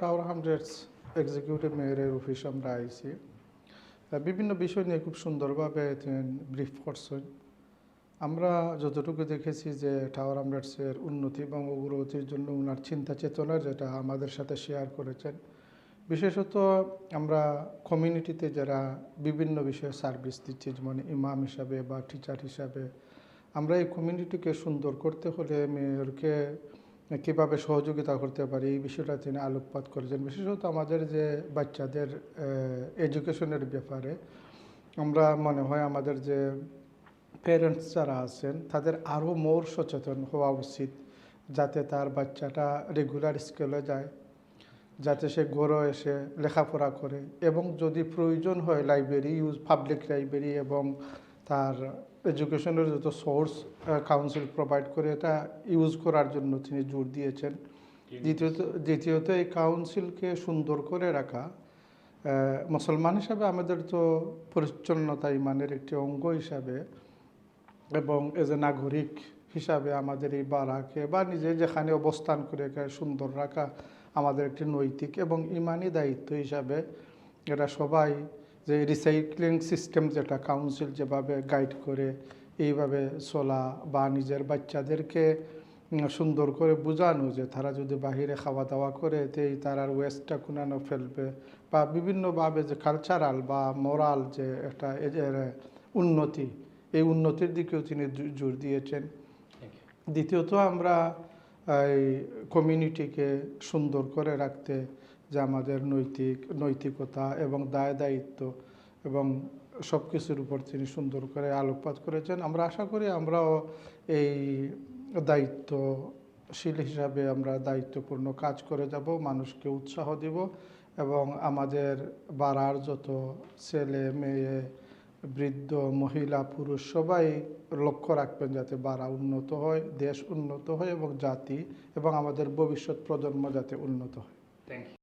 Tower hundreds executive মেয়রের office আমরা আইছি। বিভিন্ন বিষয় নিয়ে খুব সুন্দরভাবে ব্রিফ করছেন। আমরা যতটুকু দেখেছি যে টাওয়ার হান্ড্রেডসের উন্নতি এবং অগ্রগতির জন্য ওনার চিন্তা চেতনা যেটা আমাদের সাথে শেয়ার করেছেন। বিশেষত আমরা কমিউনিটিতে যারা বিভিন্ন বিষয়ে সার্ভিস দিচ্ছি, যেমন ইমাম হিসাবে বা টিচার হিসাবে, আমরা এই কমিউনিটিকে সুন্দর করতে হলে মেয়রকে কীভাবে সহযোগিতা করতে পারি, এই বিষয়টা তিনি আলোকপাত করেছেন। বিশেষত আমাদের যে বাচ্চাদের এডুকেশনের ব্যাপারে, আমরা মনে হয় আমাদের যে প্যারেন্টস যারা আছেন, তাদের আরও মোর সচেতন হওয়া উচিত, যাতে তার বাচ্চাটা রেগুলার স্কুলে যায়, যাতে সে গড়ে এসে লেখাপড়া করে, এবং যদি প্রয়োজন হয় লাইব্রেরি ইউজ পাবলিক লাইব্রেরি এবং তার এডুকেশনের যত সোর্স কাউন্সিল প্রোভাইড করে এটা ইউজ করার জন্য তিনি জোর দিয়েছেন। দ্বিতীয়ত দ্বিতীয়ত এই কাউন্সিলকে সুন্দর করে রাখা মুসলমান হিসাবে আমাদের তো পরিচ্ছন্নতা ইমানের একটি অঙ্গ হিসাবে এবং এজ এ নাগরিক হিসাবে আমাদের এই বারাকে বা নিজে যেখানে অবস্থান করে সুন্দর রাখা আমাদের একটি নৈতিক এবং ইমানি দায়িত্ব হিসাবে এটা সবাই যে রিসাইক্লিং সিস্টেম যেটা কাউন্সিল যেভাবে গাইড করে এইভাবে চলা বা নিজের বাচ্চাদেরকে সুন্দর করে বোঝানো যে তারা যদি বাহিরে খাওয়া দাওয়া করে তেই তারা ওয়েস্টটা কোনানো ফেলবে বা বিভিন্নভাবে যে কালচারাল বা মোরাল যে একটা উন্নতি এই উন্নতির দিকেও তিনি জোর দিয়েছেন। দ্বিতীয়ত আমরা এই কমিউনিটিকে সুন্দর করে রাখতে যে আমাদের নৈতিক, নৈতিকতা এবং দায় দায়িত্ব এবং সব কিছুর উপর তিনি সুন্দর করে আলোকপাত করেছেন। আমরা আশা করি আমরাও এই দায়িত্বশীল হিসাবে আমরা দায়িত্বপূর্ণ কাজ করে যাব, মানুষকে উৎসাহ দিব এবং আমাদের বাড়ার যত ছেলে, মেয়ে, বৃদ্ধ, মহিলা, পুরুষ সবাই লক্ষ্য রাখবেন যাতে বাড়া উন্নত হয়, দেশ উন্নত হয় এবং জাতি এবং আমাদের ভবিষ্যৎ প্রজন্ম যাতে উন্নত হয়। Thank you